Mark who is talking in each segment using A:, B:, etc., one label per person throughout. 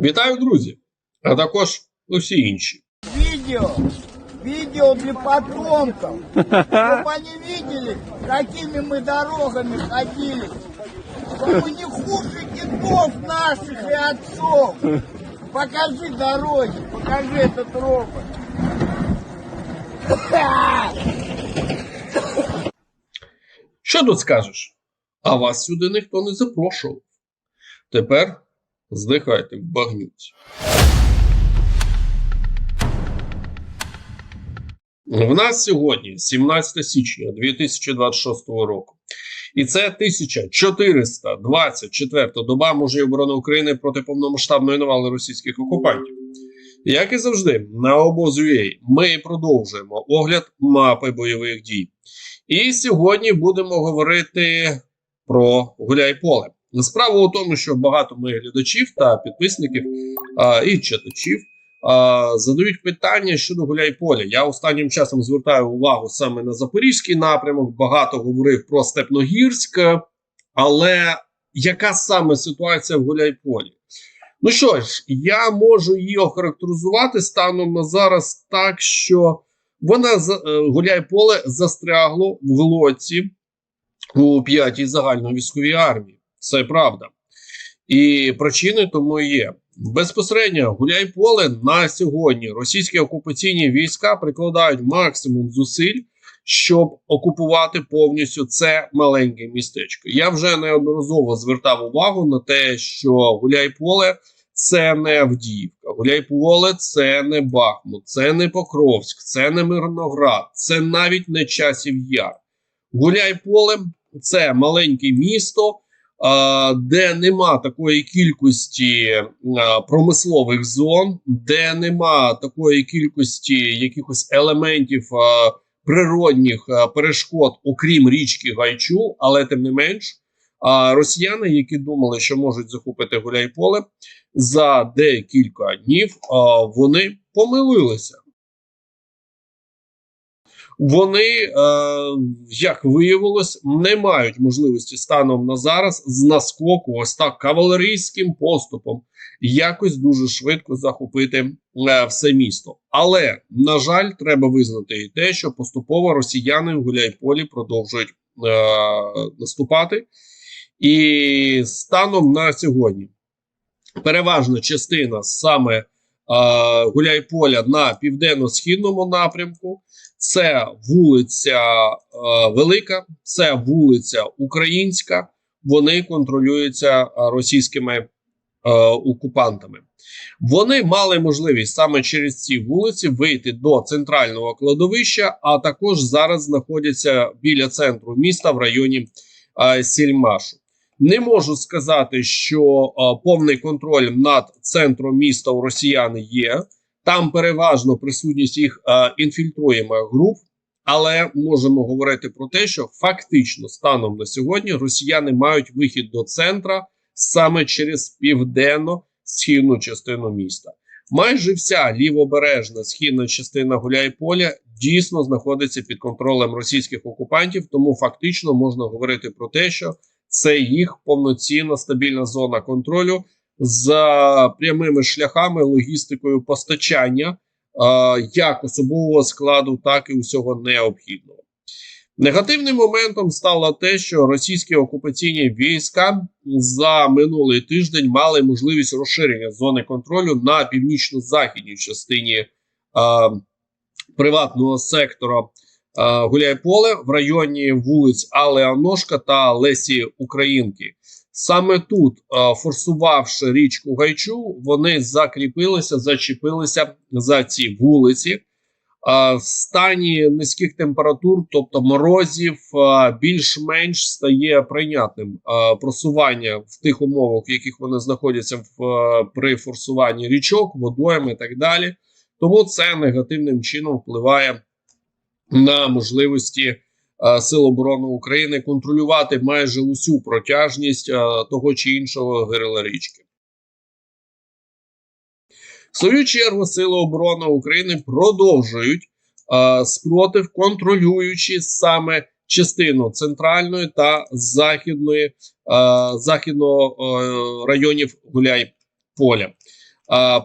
A: Вітаю, друзі! А також усі інші.
B: Видео, видео для потомков, чтобы они видели, какими мы дорогами ходили. Что мы не хуже дедов наших и отцов. Покажи дороги, покажи этот робот.
A: Що тут скажеш? А вас сюди ніхто не запрошував. Тепер здихайте в багнюці. В нас сьогодні 17 січня 2026 року. І це 1424 доба мужів оборони України проти повномасштабної навали російських окупантів. Як і завжди, на обоз.ua ми продовжуємо огляд мапи бойових дій. І сьогодні будемо говорити про Гуляйполе. Справа у тому, що багато моїх глядачів та підписників а, і читачів а, задають питання щодо Гуляйполя. Я останнім часом звертаю увагу саме на Запорізький напрямок. Багато говорив про Степногірськ, але яка саме ситуація в Гуляйполі? Ну що ж, я можу її охарактеризувати станом на зараз так, що вона е, поле застрягло в глоці у п'ятій загальновійськовій армії. Це правда. І причини тому є. Безпосередньо гуляй поле на сьогодні. Російські окупаційні війська прикладають максимум зусиль, щоб окупувати повністю це маленьке містечко. Я вже неодноразово звертав увагу на те, що гуляй поле це не Авдіївка, Гуляйполе це не Бахмут, це не Покровськ, це не Мирноград, це навіть не Часів Яр. Гуляйполе це маленьке місто, де нема такої кількості промислових зон, де нема такої кількості якихось елементів природних перешкод, окрім річки Гайчу, але тим не менш. А росіяни, які думали, що можуть захопити Гуляйполе, за декілька днів вони помилилися. Вони, е, як виявилось, не мають можливості станом на зараз з наскоку, ось так кавалерійським поступом, якось дуже швидко захопити е, все місто. Але на жаль, треба визнати і те, що поступово росіяни в Гуляйполі продовжують е, наступати. І станом на сьогодні переважна частина саме е, Гуляйполя на південно-східному напрямку. Це вулиця е, Велика, це вулиця Українська. Вони контролюються е, російськими е, окупантами. Вони мали можливість саме через ці вулиці вийти до центрального кладовища, а також зараз знаходяться біля центру міста в районі е, Сільмашу. Не можу сказати, що е, повний контроль над центром міста у росіян є. Там переважно присутність їх е, інфільтруємих груп, але можемо говорити про те, що фактично станом на сьогодні росіяни мають вихід до центра саме через південно-східну частину міста. Майже вся лівобережна східна частина Гуляйполя дійсно знаходиться під контролем російських окупантів, тому фактично можна говорити про те, що це їх повноцінна стабільна зона контролю за прямими шляхами логістикою постачання е, як особового складу, так і усього необхідного. Негативним моментом стало те, що російські окупаційні війська за минулий тиждень мали можливість розширення зони контролю на північно-західній частині е, приватного сектора е, Гуляйполе в районі вулиць Алеаношка та Лесі Українки. Саме тут, е, форсувавши річку Гайчу, вони закріпилися, зачепилися за ці вулиці. Е, В стані низьких температур, тобто морозів, е, більш-менш стає прийнятним просування в тих умовах, в яких вони знаходяться в, при форсуванні річок, водойм і так далі. Тому це негативним чином впливає на можливості Сил оборони України контролювати майже усю протяжність е, того чи іншого гирила річки. В свою чергу Сили оборони України продовжують е, спротив, контролюючи саме частину центральної та західної е, західного е, районів Гуляй поля. А,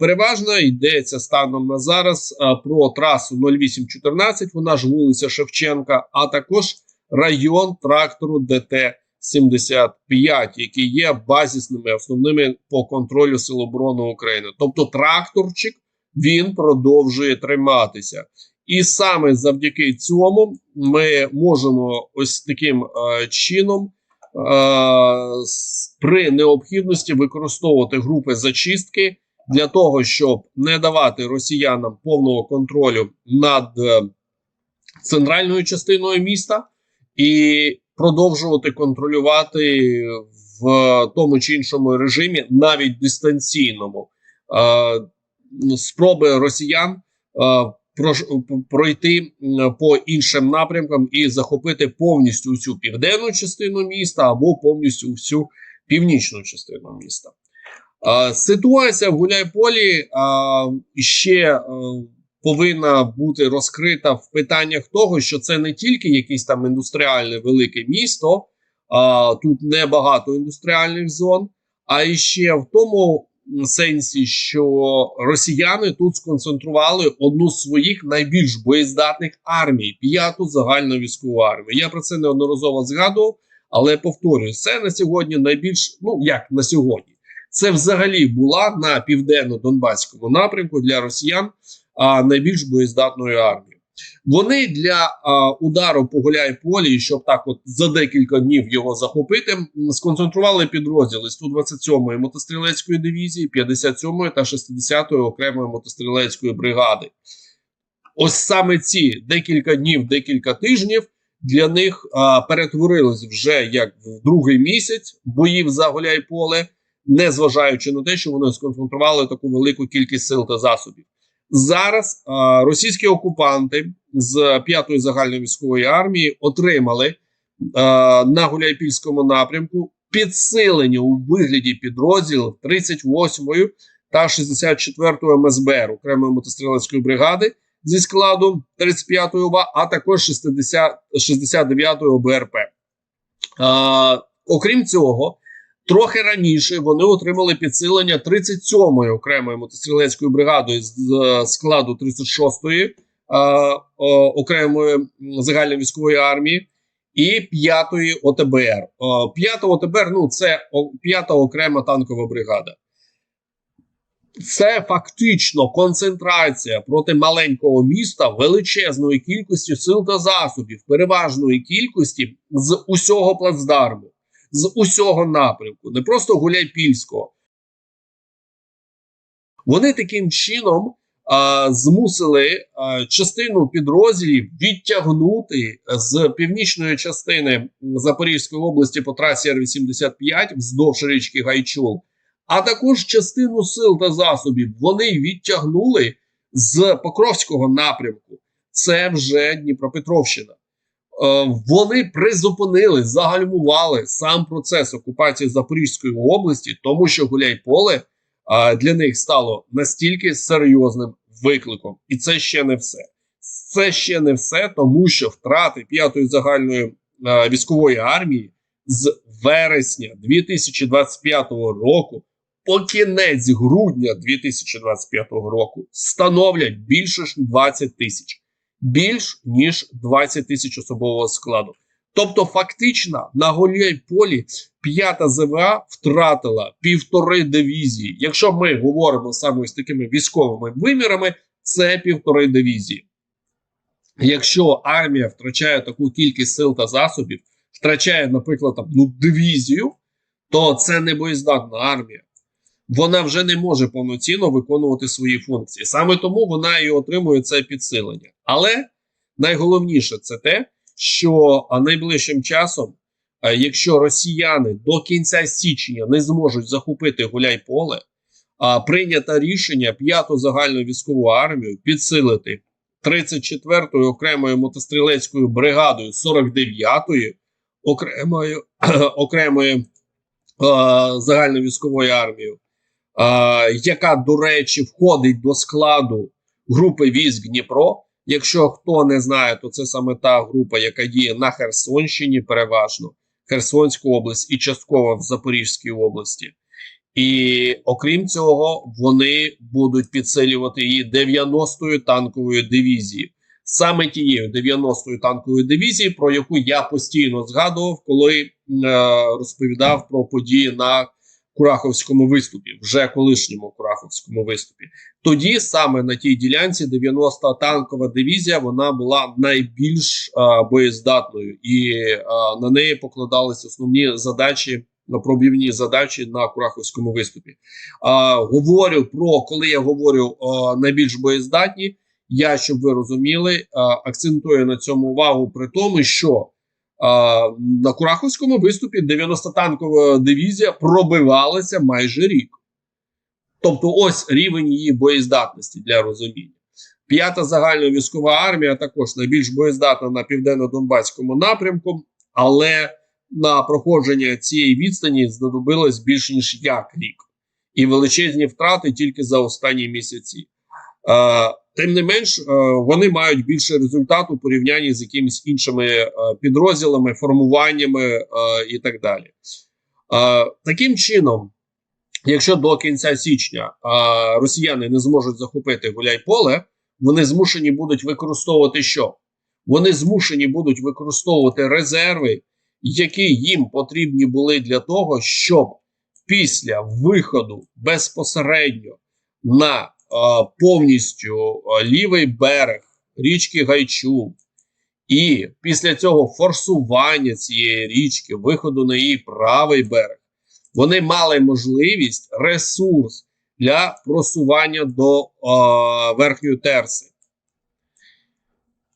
A: переважно йдеться станом на зараз про трасу 0814, вона ж вулиця Шевченка, а також район трактору ДТ 75, які є базісними основними по контролю Сил оборони України. Тобто тракторчик він продовжує триматися. І саме завдяки цьому ми можемо ось таким е, чином при необхідності використовувати групи зачистки для того, щоб не давати росіянам повного контролю над е, центральною частиною міста і продовжувати контролювати в тому чи іншому режимі, навіть дистанційному, е, спроби росіян е, пройти по іншим напрямкам і захопити повністю всю південну частину міста або повністю всю північну частину міста. Ситуація в Гуляйполі ще е, повинна бути розкрита в питаннях того, що це не тільки якесь там індустріальне велике місто, тут небагато індустріальних зон, а ще в тому сенсі, що росіяни тут сконцентрували одну з своїх найбільш боєздатних армій п'яту загальну військову армію. Я про це неодноразово згадував, але повторюю, це на сьогодні найбільш ну як на сьогодні. Це взагалі була на південно-донбаському напрямку для росіян а, найбільш боєздатною армією. Вони для а, удару по Гуляйполі, щоб так от за декілька днів його захопити, сконцентрували підрозділи 127-ї мотострілецької дивізії, 57-ї та 60-ї окремої мотострілецької бригади. Ось саме ці декілька днів, декілька тижнів для них а, перетворились вже як в другий місяць боїв за Гуляйполе, незважаючи на те, що вони сконцентрували таку велику кількість сил та засобів. Зараз а, російські окупанти з 5-ї загальної військової армії отримали а, на Гуляйпільському напрямку підсилення у вигляді підрозділів 38-ї та 64-ї МСБР окремої мотострілецької бригади зі складу 35-ї ОВА, а також 60, 69-ї ОБРП. А, окрім цього, Трохи раніше вони отримали підсилення 37-ї окремої мотострілецької бригади з е, складу 36-ї е, окремої м, загальновійськової армії і 5-ї ОТБР. О, 5 ОТБР ну це 5-та окрема танкова бригада. Це фактично концентрація проти маленького міста величезної кількості сил та засобів, переважної кількості з усього плацдарму з усього напрямку, не просто Гуляйпільського. Вони таким чином а, змусили а, частину підрозділів відтягнути з північної частини Запорізької області по трасі Р-85 вздовж річки Гайчул, а також частину сил та засобів вони відтягнули з Покровського напрямку. Це вже Дніпропетровщина. Е, вони призупинили, загальмували сам процес окупації Запорізької області, тому що Гуляйполе е, для них стало настільки серйозним викликом, і це ще не все. Це ще не все, тому що втрати п'ятої загальної е, військової армії з вересня 2025 року по кінець грудня 2025 року становлять більше ж 20 тисяч більш ніж 20 тисяч особового складу. Тобто, фактично, на Гуляйполі п'ята ЗВА втратила півтори дивізії. Якщо ми говоримо саме з такими військовими вимірами, це півтори дивізії. Якщо армія втрачає таку кількість сил та засобів, втрачає, наприклад, там, ну, дивізію, то це не боєздатна армія. Вона вже не може повноцінно виконувати свої функції. Саме тому вона і отримує це підсилення. Але найголовніше це те, що найближчим часом, якщо росіяни до кінця січня не зможуть захопити Гуляйполе, прийнято рішення 5-ту загальну військову армію підсилити 34-ю окремою мотострілецькою бригадою 49-ї окремою окремою загальновійськовою армією, яка, до речі, входить до складу групи військ Дніпро. Якщо хто не знає, то це саме та група, яка діє на Херсонщині, переважно Херсонську область і частково в Запорізькій області. І окрім цього, вони будуть підсилювати її 90-ю танковою дивізією. Саме тією 90-ю танковою дивізією, про яку я постійно згадував, коли е, розповідав про події на Кураховському виступі, вже колишньому Кураховському виступі. Тоді саме на тій ділянці 90-та танкова дивізія вона була найбільш е, боєздатною, і е, на неї покладались основні задачі. Пробівні задачі на Кураховському виступі. А, говорю про коли я говорю а, найбільш боєздатні, я щоб ви розуміли, а, акцентую на цьому увагу при тому, що а, на Кураховському виступі 90-танкова дивізія пробивалася майже рік. Тобто, ось рівень її боєздатності для розуміння. П'ята загальна військова армія також найбільш боєздатна на південно-донбаському напрямку, але на проходження цієї відстані знадобилось більш ніж як рік, і величезні втрати тільки за останні місяці. Тим не менш, е, вони мають більше результату у порівнянні з якимись іншими е, підрозділами, формуваннями е, і так далі. Таким чином, якщо до кінця січня росіяни не зможуть захопити Гуляйполе, вони змушені будуть використовувати що? Вони змушені будуть використовувати резерви які їм потрібні були для того, щоб після виходу безпосередньо на повністю е, лівий берег річки Гайчу, і після цього форсування цієї річки, виходу на її правий берег, вони мали можливість ресурс для просування до е, верхньої терси.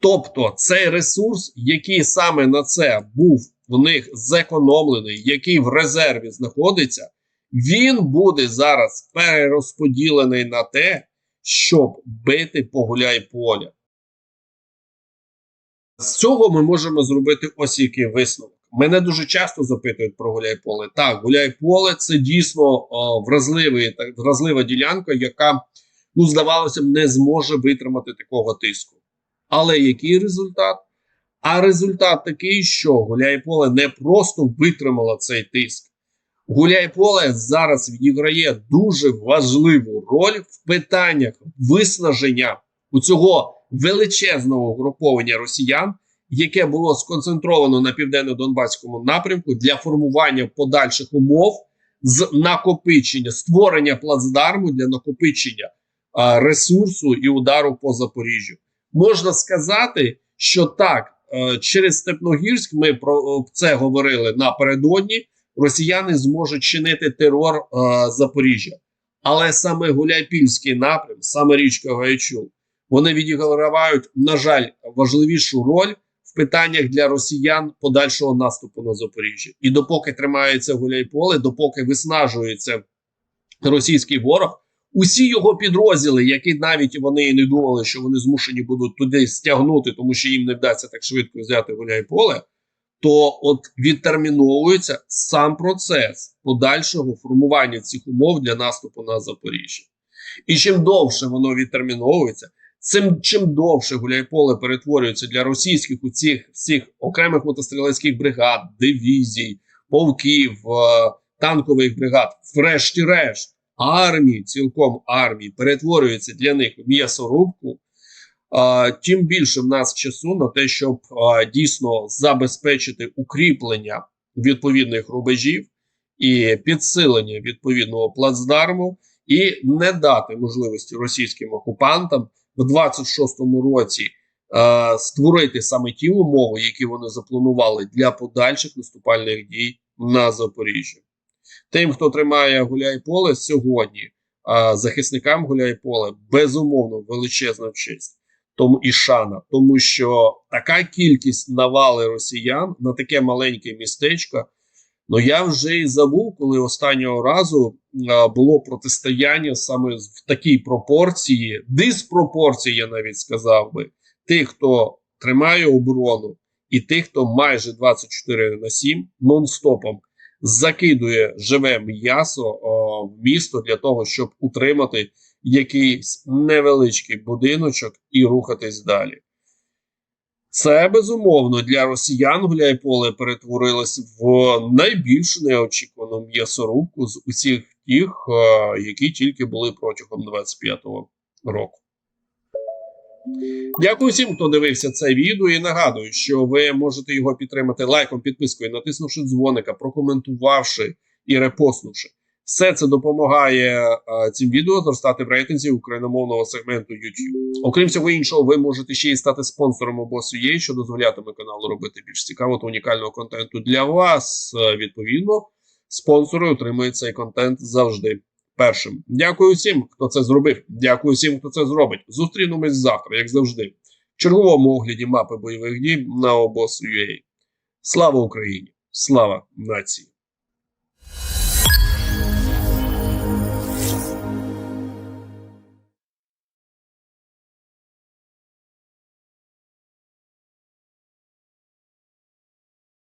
A: Тобто цей ресурс, який саме на це був в них зекономлений, який в резерві знаходиться, він буде зараз перерозподілений на те, щоб бити по гуляй поля. З цього ми можемо зробити ось який висновок. Мене дуже часто запитують про гуляй поле. Так, гуляй поле це дійсно о, вразливий, так, вразлива ділянка, яка, ну, здавалося б, не зможе витримати такого тиску. Але який результат? А результат такий, що Гуляйполе не просто витримало цей тиск. Гуляйполе зараз відіграє дуже важливу роль в питаннях виснаження у цього величезного угруповання росіян, яке було сконцентровано на південно-донбаському напрямку для формування подальших умов з накопичення, створення плацдарму для накопичення а, ресурсу і удару по Запоріжжю. Можна сказати, що так. Е, через Степногірськ ми про це говорили напередодні. Росіяни зможуть чинити терор е, Запоріжжя, але саме Гуляйпільський напрям, саме річка Гайчул, вони відігравають, на жаль, важливішу роль в питаннях для росіян подальшого наступу на Запоріжжя. І допоки тримається Гуляйполе, допоки виснажується російський ворог. Усі його підрозділи, які навіть вони і не думали, що вони змушені будуть туди стягнути, тому що їм не вдасться так швидко взяти гуляй-поле, то от відтерміновується сам процес подальшого формування цих умов для наступу на Запоріжжя. І чим довше воно відтерміновується, цим чим довше гуляй-поле перетворюється для російських у цих всіх окремих мотострілецьких бригад, дивізій, полків, е танкових бригад, врешті-решт армії, цілком армії, перетворюється для них в м'ясорубку, тим більше в нас часу на те, щоб дійсно забезпечити укріплення відповідних рубежів і підсилення відповідного плацдарму, і не дати можливості російським окупантам в 26-му році. Створити саме ті умови, які вони запланували для подальших наступальних дій на Запоріжжя. Тим, хто тримає Гуляйполе сьогодні, захисникам Гуляйполе безумовно величезна честь тому і шана, тому що така кількість навали росіян на таке маленьке містечко. Ну я вже і забув, коли останнього разу а, було протистояння саме в такій пропорції, диспропорції, я навіть сказав би, тих, хто тримає оборону, і тих, хто майже 24 на 7 нон-стопом закидує живе м'ясо в місто для того, щоб утримати якийсь невеличкий будиночок і рухатись далі. Це безумовно для росіян Гуляйполе перетворилось в найбільш неочікувану м'ясорубку з усіх тих, е, які тільки були протягом 25-го року. Дякую всім, хто дивився це відео. І нагадую, що ви можете його підтримати лайком, підпискою, натиснувши дзвоника, прокоментувавши і репостнувши. Все це допомагає е, цим відео зростати в рейтинзі україномовного сегменту YouTube. Окрім всього іншого, ви можете ще й стати спонсором обосу.ua, що дозволятиме каналу робити більш цікавого та унікального контенту для вас. Е, Відповідно, спонсори отримують цей контент завжди першим. Дякую всім, хто це зробив. Дякую всім, хто це зробить. Зустрінемось завтра, як завжди, в черговому огляді мапи бойових дій на обосу.ua. Слава Україні! Слава нації!